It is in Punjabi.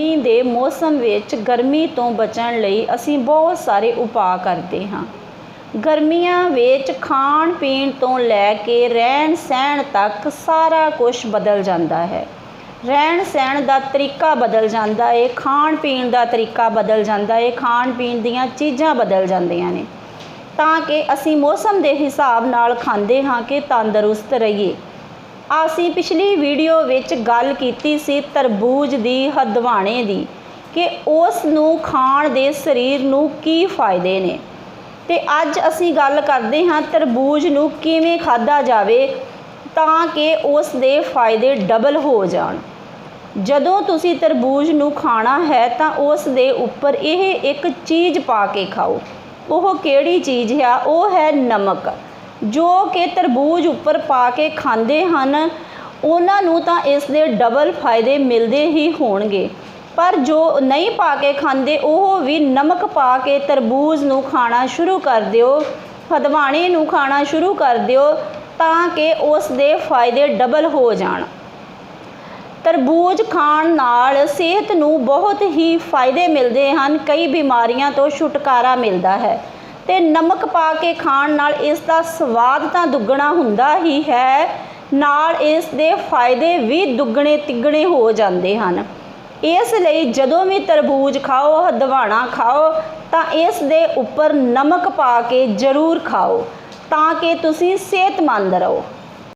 ਗਰਮੀ ਦੇ ਮੌਸਮ ਵਿੱਚ ਗਰਮੀ ਤੋਂ ਬਚਣ ਲਈ ਅਸੀਂ ਬਹੁਤ ਸਾਰੇ ਉਪਾਅ ਕਰਦੇ ਹਾਂ। ਗਰਮੀਆਂ ਵਿੱਚ ਖਾਣ ਪੀਣ ਤੋਂ ਲੈ ਕੇ ਰਹਿਣ ਸਹਿਣ ਤੱਕ ਸਾਰਾ ਕੁਝ ਬਦਲ ਜਾਂਦਾ ਹੈ। ਰਹਿਣ ਸਹਿਣ ਦਾ ਤਰੀਕਾ ਬਦਲ ਜਾਂਦਾ ਏ ਖਾਣ ਪੀਣ ਦਾ ਤਰੀਕਾ ਬਦਲ ਜਾਂਦਾ ਏ ਖਾਣ ਪੀਣ ਦੀਆਂ ਚੀਜ਼ਾਂ ਬਦਲ ਜਾਂਦੀਆਂ ਨੇ। ਤਾਂ ਕਿ ਅਸੀਂ ਮੌਸਮ ਦੇ ਹਿਸਾਬ ਨਾਲ ਖਾਂਦੇ ਹਾਂ ਕਿ ਤੰਦਰੁਸਤ ਰਹੀਏ। ਅਸੀਂ ਪਿਛਲੀ ਵੀਡੀਓ ਵਿੱਚ ਗੱਲ ਕੀਤੀ ਸੀ ਤਰਬੂਜ ਦੀ, ਹਦਵਾਣੇ ਦੀ ਕਿ ਉਸ ਨੂੰ ਖਾਣ ਦੇ ਸਰੀਰ ਨੂੰ ਕੀ ਫਾਇਦੇ ਨੇ। ਤੇ ਅੱਜ ਅਸੀਂ ਗੱਲ ਕਰਦੇ ਹਾਂ ਤਰਬੂਜ ਨੂੰ ਕਿਵੇਂ ਖਾਧਾ ਜਾਵੇ ਤਾਂ ਕਿ ਉਸ ਦੇ ਫਾਇਦੇ ਡਬਲ ਹੋ ਜਾਣ। ਜਦੋਂ ਤੁਸੀਂ ਤਰਬੂਜ ਨੂੰ ਖਾਣਾ ਹੈ ਤਾਂ ਉਸ ਦੇ ਉੱਪਰ ਇਹ ਇੱਕ ਚੀਜ਼ ਪਾ ਕੇ ਖਾਓ। ਉਹ ਕਿਹੜੀ ਚੀਜ਼ ਆ? ਉਹ ਹੈ ਨਮਕ। ਜੋ ਕਿ ਤਰਬੂਜ ਉੱਪਰ ਪਾ ਕੇ ਖਾਂਦੇ ਹਨ, ਉਹਨਾਂ ਨੂੰ ਤਾਂ ਇਸ ਦੇ ਡਬਲ ਫਾਇਦੇ ਮਿਲਦੇ ਹੀ ਹੋਣਗੇ। ਪਰ ਜੋ ਨਹੀਂ ਪਾ ਕੇ ਖਾਂਦੇ, ਉਹ ਵੀ ਨਮਕ ਪਾ ਕੇ ਤਰਬੂਜ ਨੂੰ ਖਾਣਾ ਸ਼ੁਰੂ ਕਰ ਦਿਓ ਫਦਵਾਣੇ ਨੂੰ ਖਾਣਾ ਸ਼ੁਰੂ ਕਰ ਦਿਓ, ਤਾਂ ਕਿ ਉਸ ਦੇ ਫਾਇਦੇ ਡਬਲ ਹੋ ਜਾਣ। ਤਰਬੂਜ ਖਾਣ ਨਾਲ ਸਿਹਤ ਨੂੰ ਬਹੁਤ ਹੀ ਫਾਇਦੇ ਮਿਲਦੇ ਹਨ, ਕਈ ਬਿਮਾਰੀਆਂ ਤੋਂ ਛੁਟਕਾਰਾ ਮਿਲਦਾ ਹੈ। ਤੇ ਨਮਕ ਪਾ ਕੇ ਖਾਣ ਨਾਲ ਇਸ ਦਾ ਸਵਾਦ ਤਾਂ ਦੁੱਗਣਾ ਹੁੰਦਾ ਹੀ ਹੈ। ਨਾਲ ਇਸ ਦੇ ਫਾਇਦੇ ਵੀ ਦੁੱਗਣੇ ਤਿੱਗਣੇ ਹੋ ਜਾਂਦੇ ਹਨ। ਇਸ ਲਈ ਜਦੋਂ ਵੀ ਤਰਬੂਜ ਖਾਓ, ਹਦਵਾਣਾ ਖਾਓ, ਤਾਂ ਇਸ ਦੇ ਉੱਪਰ ਨਮਕ ਪਾ ਕੇ ਜ਼ਰੂਰ ਖਾਓ, ਤਾਂ ਕਿ ਤੁਸੀਂ ਸਿਹਤਮੰਦ ਰਹੋ।